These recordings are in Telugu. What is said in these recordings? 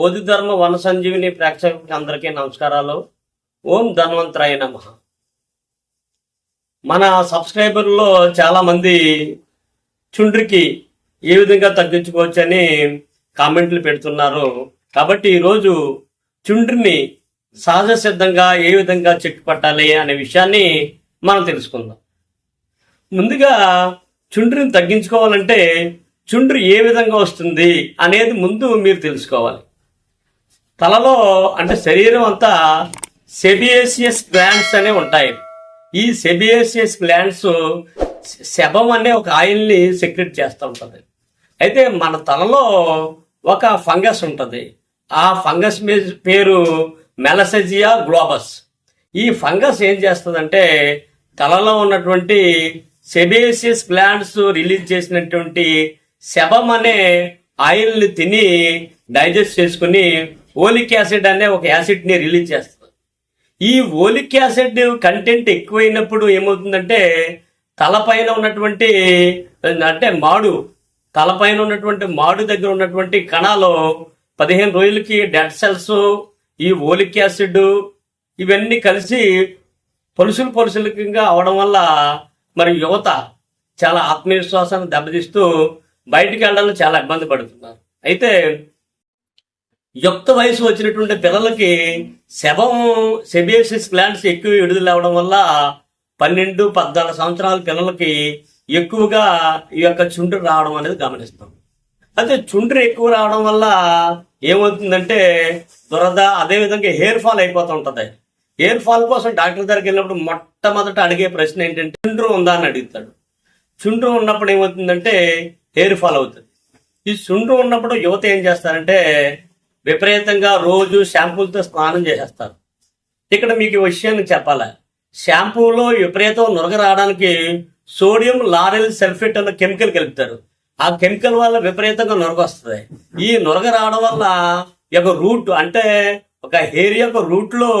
బోధి ధర్మ వన సంజీవిని ప్రేక్షకులకి అందరికీ నమస్కారాలు. ఓం ధన్వంతరాయ నమ. మన సబ్స్క్రైబర్లో చాలా మంది చుండ్రికి ఏ విధంగా తగ్గించుకోవచ్చని కామెంట్లు పెడుతున్నారు. కాబట్టి ఈరోజు చుండ్రిని సహజ సిద్ధంగా ఏ విధంగా చెట్టు పట్టాలి అనే విషయాన్ని మనం తెలుసుకుందాం. ముందుగా చుండ్రిని తగ్గించుకోవాలంటే చుండ్రి ఏ విధంగా వస్తుంది అనేది ముందు మీరు తెలుసుకోవాలి. తలలో అంటే శరీరం అంతా సెబియేసియస్ గ్లాండ్స్ అనే ఉంటాయి. ఈ సెబియేసియస్ గ్లాండ్స్ శబం అనే ఒక ఆయిల్ని సెక్రెట్ చేస్తూ ఉంటుంది. అయితే మన తలలో ఒక ఫంగస్ ఉంటుంది. ఆ ఫంగస్ మీ పేరు మెలసజియా గ్లోబస్ ఈ ఫంగస్ ఏం చేస్తుందంటే తలలో ఉన్నటువంటి సెబేసియస్ గ్లాండ్స్ రిలీజ్ చేసినటువంటి శబం అనే ఆయిల్ని తిని డైజెస్ట్ చేసుకుని ఓలిక్ యాసిడ్ అనే ఒక యాసిడ్ని రిలీజ్ చేస్తుంది. ఈ ఓలిక్ యాసిడ్ కంటెంట్ ఎక్కువైనప్పుడు ఏమవుతుందంటే తలపైన ఉన్నటువంటి అంటే మాడు తలపైన ఉన్నటువంటి మాడు దగ్గర ఉన్నటువంటి కణాలు పదిహేను రోజులకి డెడ్ సెల్స్ ఈ ఓలిక్ యాసిడ్ ఇవన్నీ కలిసి పొలుసులు పొలుసులకంగా అవడం వల్ల మరి యువత చాలా ఆత్మవిశ్వాసాన్ని దెబ్బతీస్తూ బయటికి వెళ్ళడానికి చాలా ఇబ్బంది పడుతున్నారు. అయితే యుక్త వయసు వచ్చినటువంటి పిల్లలకి శవం సెబియసిస్ గ్లాండ్స్ ఎక్కువ విడుదల అవడం వల్ల పన్నెండు పద్నాలుగు సంవత్సరాల పిల్లలకి ఎక్కువగా ఈ యొక్క చుండ్రు రావడం అనేది గమనిస్తాం అయితే చుండ్రు ఎక్కువ రావడం వల్ల ఏమవుతుందంటే దురద అదేవిధంగా హెయిర్ ఫాల్ అయిపోతూ ఉంటుంది. హెయిర్ ఫాల్ కోసం డాక్టర్ దగ్గరికి వెళ్ళినప్పుడు మొట్టమొదట అడిగే ప్రశ్న ఏంటంటే చుండ్రు ఉందా? అని అడుగుతాడు. చుండ్రు ఉన్నప్పుడు ఏమవుతుందంటే హెయిర్ ఫాల్ అవుతుంది. ఈ చుండ్రు ఉన్నప్పుడు యువత ఏం చేస్తారంటే విపరీతంగా రోజు షాంపూలతో స్నానం చేసేస్తారు. ఇక్కడ మీకు ఈ విషయాన్ని చెప్పాలి? షాంపూలో విపరీతం నురగ రావడానికి సోడియం లారెల్ సల్ఫేట్ అన్న కెమికల్ కలుపుతారు. ఆ కెమికల్ వల్ల విపరీతంగా నురగ వస్తుంది ఈ నురగ రావడం వల్ల ఈ యొక్క రూట్ అంటే ఒక హెయిర్ యొక్క రూట్లో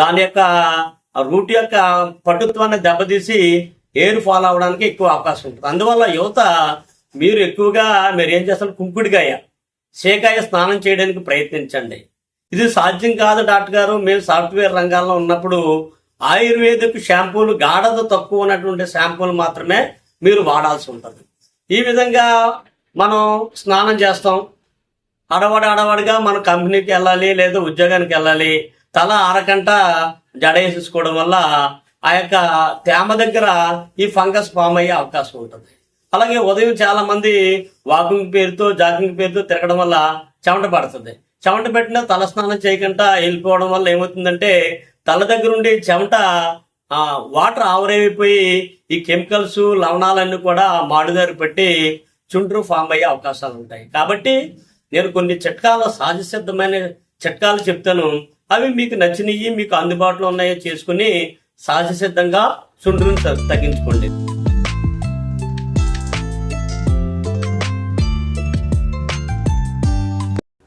దాని యొక్క రూట్ యొక్క పటుత్వాన్ని దెబ్బతీసి హెయిర్ ఫాల్ అవడానికి ఎక్కువ అవకాశం ఉంటుంది. అందువల్ల యువత మీరు ఎక్కువగా మీరు ఏం చేస్తారు? కుంకుడికాయ సేకాయ స్నానం చేయడానికి ప్రయత్నించండి. ఇది సాధ్యం కాదు డాక్టర్ గారు. మేము సాఫ్ట్వేర్ రంగాల్లో ఉన్నప్పుడు ఆయుర్వేదిక్ షాంపూలు గాఢత తక్కువ ఉన్నటువంటి షాంపూలు మాత్రమే మీరు వాడాల్సి ఉంటుంది. ఈ విధంగా మనం స్నానం చేస్తాం. అడవడి అడవడిగా మన కంపెనీకి వెళ్ళాలి లేదా ఉద్యోగానికి వెళ్ళాలి. తల అరకంట జడేసేసుకోవడం వల్ల ఆ యొక్క తేమ దగ్గర ఈ ఫంగస్ ఫామ్ అయ్యే అవకాశం ఉంటుంది. అలాగే ఉదయం చాలా మంది వాకింగ్ పేరుతో జాగింగ్ పేరుతో తిరగడం వల్ల చెమట పడుతుంది. చెమట పెట్టిన తల స్నానం చేయకుండా వెళ్ళిపోవడం వల్ల ఏమవుతుందంటే తల దగ్గర ఉండి చెమట వాటర్ ఆవరైపోయి ఈ కెమికల్స్ లవణాలన్నీ కూడా మాడుదారి పెట్టి చుండ్రు ఫామ్ అయ్యే అవకాశాలు ఉంటాయి. కాబట్టి నేను కొన్ని చిట్కాల సహజ సిద్ధమైన చిట్కాలు చెప్తాను. అవి మీకు నచ్చినవి మీకు అందుబాటులో ఉన్నాయో చేసుకుని సహజ సిద్ధంగా చుండ్రుని తగ్గించుకోండి.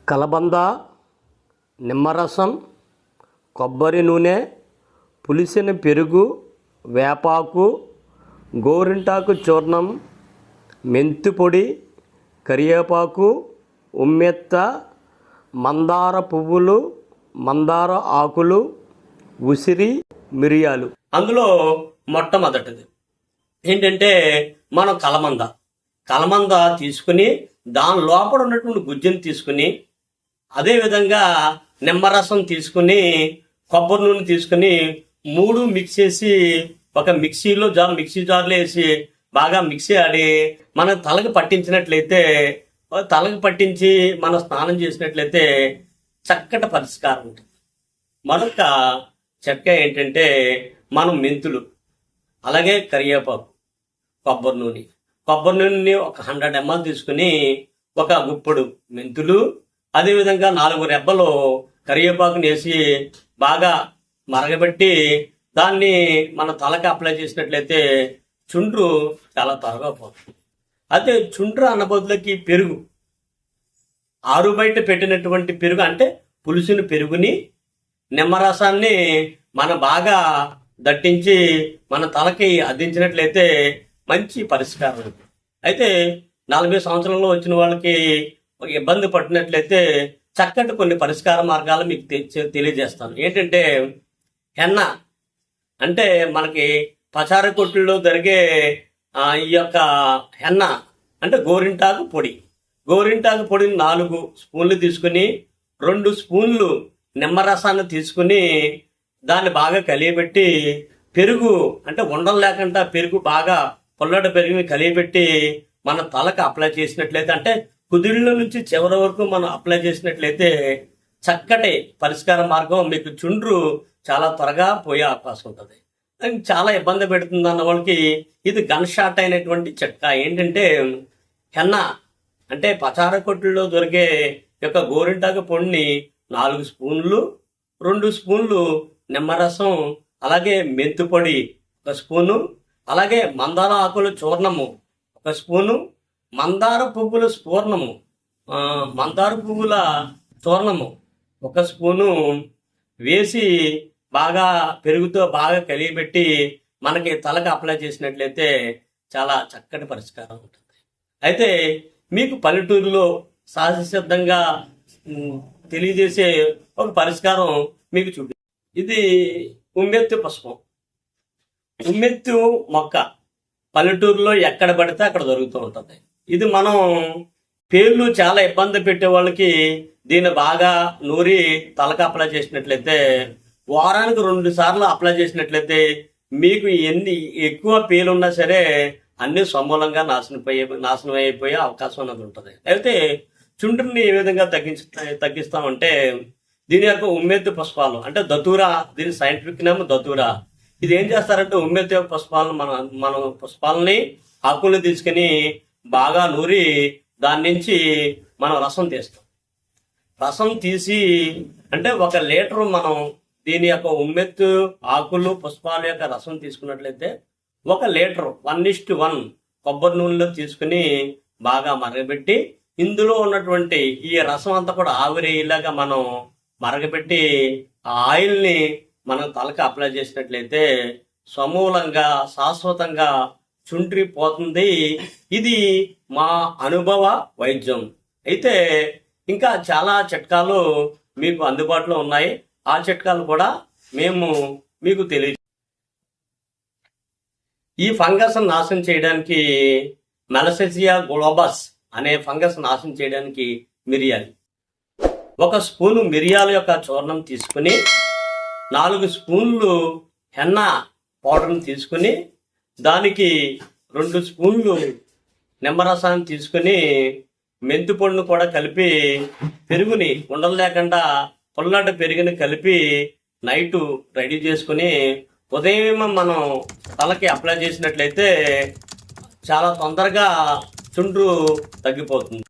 కలబంద నిమ్మరసం కొబ్బరి నూనె పులిసిన పెరుగు వేపాకు గోరింటాకు చూర్ణం మెంతి పొడి కరివేపాకు ఉమ్మెత్త మందార పువ్వులు మందార ఆకులు ఉసిరి మిరియాలు. అందులో మొట్టమొదటిది ఏంటంటే మనం కలమంద. కలమంద తీసుకుని దాని లోపల ఉన్నటువంటి గుజ్జుని తీసుకుని అదేవిధంగా నిమ్మరసం తీసుకుని కొబ్బరి నూనె తీసుకుని మూడు మిక్స్ చేసి ఒక మిక్సీలో జార్ మిక్సీ జార్లో వేసి బాగా మిక్సీ ఆడి మనం తలకు పట్టించినట్లయితే తలకు పట్టించి మనం స్నానం చేసినట్లయితే చక్కటి పరిష్కారం ఉంటుంది. మరొక చెక్క ఏంటంటే మనం మెంతులు అలాగే కరివేపాకు కొబ్బరి నూనె. కొబ్బరి నూనెని ఒక హండ్రెడ్ ఎంఎల్ తీసుకుని ఒక గుప్పడు మెంతులు అదేవిధంగా నాలుగు రెబ్బలు కరివేపాకుని వేసి బాగా మరగబెట్టి దాన్ని మన తలకి అప్లై చేసినట్లయితే చుండ్రు చాలా త్వరగా పోతుంది. అదే చుండ్రు అన్న బదులకి పెరుగు. ఆరు బయట పెట్టినటువంటి పెరుగు అంటే పులుసుని పెరుగుని నిమ్మరసాన్ని మన బాగా దట్టించి మన తలకి అద్దించినట్లయితే మంచి పరిష్కారం. అయితే నలభై సంవత్సరంలో వచ్చిన వాళ్ళకి ఇబ్బంది పడినట్లయితే చక్కటి కొన్ని పరిష్కార మార్గాలు మీకు తెలియజేస్తాను. ఏంటంటే హెన్న అంటే మనకి పచార కొట్టుల్లో జరిగే ఈ యొక్క హెన్న అంటే గోరింటాకు పొడి. గోరింటాకు పొడిని నాలుగు స్పూన్లు తీసుకుని రెండు స్పూన్లు నిమ్మరసాన్ని తీసుకుని దాన్ని బాగా కలియబెట్టి పెరుగు అంటే ఉండలు లేకుండా పెరుగు బాగా పొల్లటి పెరుగుని కలియబెట్టి మన తలకు అప్లై చేసినట్లయితే అంటే కుదిళ్ళ నుంచి చివరి వరకు మనం అప్లై చేసినట్లయితే చక్కటి పరిష్కార మార్గం మీకు చుండ్రు చాలా త్వరగా పోయే అవకాశం ఉంటుంది. చాలా ఇబ్బంది పెడుతుంది అన్న వాళ్ళకి ఇది గన్ షాట్ అయినటువంటి చిట్కా ఏంటంటే హెన్న అంటే పచార కొట్టుల్లో దొరికే యొక్క గోరింటాకు పొడిని నాలుగు స్పూన్లు రెండు స్పూన్లు నిమ్మరసం అలాగే మెంతుపొడి ఒక స్పూను అలాగే మందార ఆకులు చూర్ణము ఒక స్పూను మందార పువ్వుల స్ఫూర్ణము. మందార పువ్వుల చూర్ణము ఒక స్పూను వేసి బాగా పెరుగుతో బాగా కలిగిపెట్టి మనకి తలకు అప్లై చేసినట్లయితే చాలా చక్కటి పరిష్కారం ఉంటుంది. అయితే మీకు పల్లెటూరులో సహజసిద్ధంగా సిద్ధంగా తెలియజేసే ఒక పరిష్కారం మీకు చూపి ఇది ఉమ్మెత్తు పుష్పం. ఉమ్మెత్తు మొక్క. పల్లెటూరులో ఎక్కడ పడితే అక్కడ దొరుకుతూ ఉంటుంది. ఇది మనం పేర్లు చాలా ఇబ్బంది పెట్టే వాళ్ళకి దీన్ని బాగా నూరి తలకు అప్లై చేసినట్లయితే వారానికి రెండు సార్లు అప్లై చేసినట్లయితే మీకు ఎన్ని ఎక్కువ పేర్లు ఉన్నా సరే అన్ని సమూలంగా నాశనపోయే నాశనం అయిపోయే అవకాశం అనేది ఉంటుంది. అయితే చుండ్రుని ఏ విధంగా తగ్గించ తగ్గిస్తామంటే దీని యొక్క ఉమ్మెత్తు పుష్పాలు అంటే దతూరా దీని సైంటిఫిక్ నేమ్ దతూరా. ఇది ఏం చేస్తారంటే ఉమ్మెత్తు పుష్పాలను మన మనం పుష్పాలని ఆకుల్ని తీసుకుని బాగా నూరి దాని నుంచి మనం రసం తీస్తాం. రసం తీసి అంటే ఒక లీటర్ మనం దీని యొక్క ఉమ్మెత్తు ఆకులు పుష్పాల యొక్క రసం తీసుకున్నట్లయితే ఒక లీటర్ వన్ ఇస్ట్ వన్ కొబ్బరి నూనెలో తీసుకుని బాగా మరగబెట్టి ఇందులో ఉన్నటువంటి ఈ రసం అంతా కూడా ఆవిరేలాగా మనం మరగబెట్టి ఆ ఆయిల్ని మనం తలకు అప్లై చేసినట్లయితే సమూలంగా శాశ్వతంగా చుండ్రిపోతుంది. ఇది మా అనుభవ వైద్యం. అయితే ఇంకా చాలా చిట్కాలు మీకు అందుబాటులో ఉన్నాయి. ఆ చిట్కాలు కూడా మేము మీకు తెలియ ఈ ఫంగస్ నాశనం చేయడానికి మెలసెసియా గ్లోబస్ అనే ఫంగస్ నాశనం చేయడానికి మిరియాలు. ఒక స్పూను మిరియాల యొక్క చూర్ణం తీసుకుని నాలుగు స్పూన్లు హెన్న పౌడర్ని తీసుకుని దానికి రెండు స్పూన్లు నిమ్మరసాన్ని తీసుకుని మెంతి పండును కూడా కలిపి పెరుగుని ఉండలు లేకుండా పుల్లటి పెరుగుని కలిపి నైట్ రెడీ చేసుకుని ఉదయం మనం తలకి అప్లై చేసినట్లయితే చాలా తొందరగా చుండ్రు తగ్గిపోతుంది.